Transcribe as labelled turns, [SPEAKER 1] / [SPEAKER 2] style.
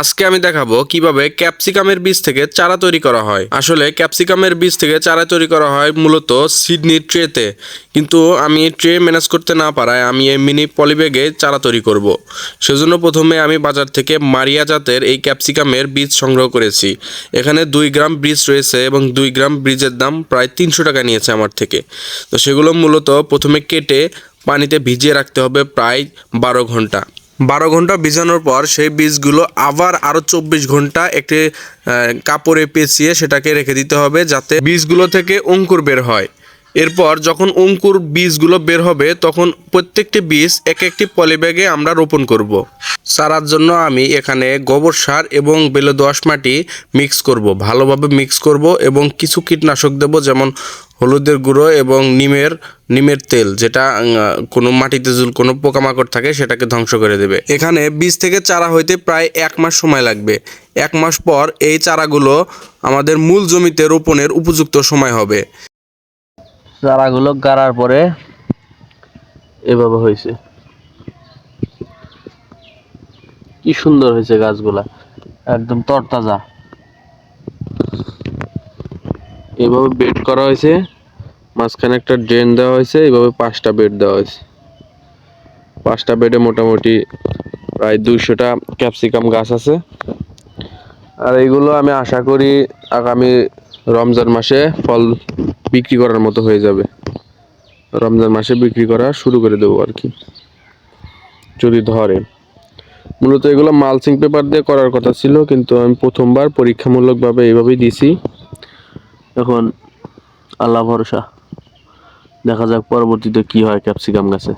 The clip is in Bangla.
[SPEAKER 1] আজকে আমি দেখাবো কীভাবে ক্যাপসিকামের বীজ থেকে চারা তৈরি করা হয়। আসলে ক্যাপসিকামের বীজ থেকে চারা তৈরি করা হয় মূলত সিডনির ট্রেতে। কিন্তু আমি ট্রে ম্যানেজ করতে না পারায় আমি এই মিনি পলিব্যাগে চারা তৈরি করব। সেজন্য প্রথমে আমি বাজার থেকে মারিয়া জাতের এই ক্যাপসিকামের বীজ সংগ্রহ করেছি। এখানে দুই গ্রাম বীজ রয়েছে এবং দুই গ্রাম বীজের দাম প্রায় তিনশো টাকা নিয়েছে আমার থেকে। তো সেগুলো মূলত প্রথমে কেটে পানিতে ভিজিয়ে রাখতে হবে প্রায় বারো ঘণ্টা। বারো ঘণ্টা ভিজানোর পর সেই বীজগুলো আবার আরও চব্বিশ ঘণ্টা একটি কাপড়ে পেঁচিয়ে সেটাকে রেখে দিতে হবে যাতে বীজগুলো থেকে অঙ্কুর বের হয় এরপর যখন অঙ্কুর বীজগুলো বের হবে, তখন প্রত্যেকটি বীজ এক একটি পলিব্যাগে আমরা রোপণ করব। চারার জন্য আমি এখানে গোবর সার এবং বেলে দোআঁশ মাটি মিক্স করব ভালোভাবে মিক্স করব এবং কিছু কীটনাশক দেব, যেমন হলুদের গুঁড়ো এবং নিমের নিমের তেল, যেটা কোনো মাটিতে যদি কোনো পোকামাকড় থাকে, সেটাকে ধ্বংস করে দেবে। এখানে বীজ থেকে চারা হইতে প্রায় এক মাস সময় লাগবে। এক মাস পর এই চারাগুলো আমাদের মূল জমিতে রোপণের উপযুক্ত সময় হবে।
[SPEAKER 2] চারাগুলো গাড়ার পরে এভাবে হয়েছে। কি সুন্দর হয়েছে গাছগুলা। একদম তরতাজা। এভাবে বেড করা হয়েছে। মাঝখানে একটা ড্রেন দেওয়া হয়েছে, এভাবে পাঁচটা বেড দেওয়া হয়েছে। পাঁচটা বেডে মোটামুটি প্রায় দুইশোটা ক্যাপসিকাম গাছ আছে। আর এগুলো আমি আশা করি আগামী রমজান মাসে ফল বিক্রি করার মতো হয়ে যাবে। রমজান মাসে বিক্রি করা শুরু করে দেবো আর কি। যদি ধরে। মূলত এগুলো মালচিং পেপার দিয়ে করার কথা ছিল, কিন্তু আমি প্রথমবার পরীক্ষামূলকভাবে এইভাবেই দিছি। এখন আল্লাহ ভরসা। দেখা যাক পরবর্তীতে কি হয় ক্যাপসিকাম গাছে।